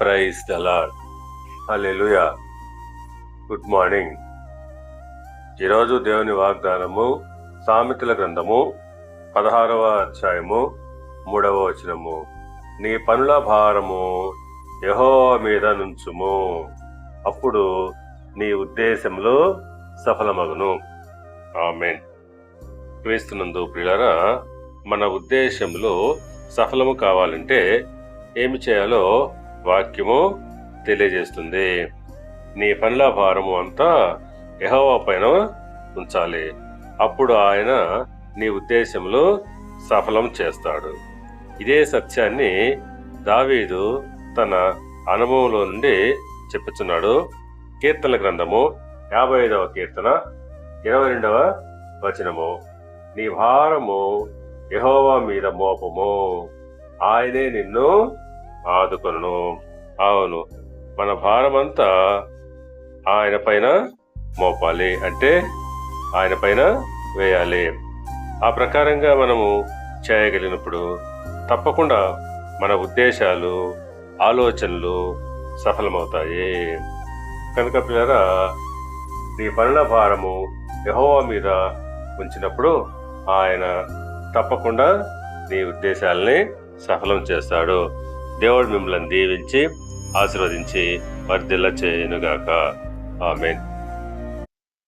Praise the lord hallelujah good morning ఈరోజు దేవుని వాగ్దానము సామెతల గ్రంథము పదహారవ అధ్యాయము మూడవ వచనము. నీ పనుల భారము యహో మీద నుంచుము. అప్పుడు నీ ఉద్దేశంలో సఫలమగును. ఆమెన్. క్రీస్తునందు ప్రియులరా మన ఉద్దేశంలో సఫలము కావాలంటే ఏమి చేయాలో వాక్యము తెలియజేస్తుంది. నీ పనుల భారము అంతా యహోవా పైన ఉంచాలి. అప్పుడు ఆయన నీ ఉద్దేశంలో సఫలం చేస్తాడు. ఇదే సత్యాన్ని దావీదు తన అనుభవంలో నుండి చెప్పుచున్నాడు. కీర్తన గ్రంథము యాభై ఐదవ కీర్తన ఇరవై రెండవ వచనము. నీ భారము యహోవా మీద మోపము. ఆయనే నిన్ను ఆదుకొను అవును మన భారమంతా ఆయన పైన మోపాలి. అంటే ఆయన పైన వేయాలి. ఆ ప్రకారంగా మనము చేయగలిగినప్పుడు తప్పకుండా మన ఉద్దేశాలు ఆలోచనలు సఫలమవుతాయి. కనుక పిల్లరా నీ పనుల భారము యహోవా మీద ఉంచినప్పుడు ఆయన తప్పకుండా నీ ఉద్దేశాలని సఫలం చేస్తాడు. దేవుడు మిమ్మల్ని దీవించి ఆశీర్వదించి వర్ధిల్ల చేయనుగాక ఆమెన్.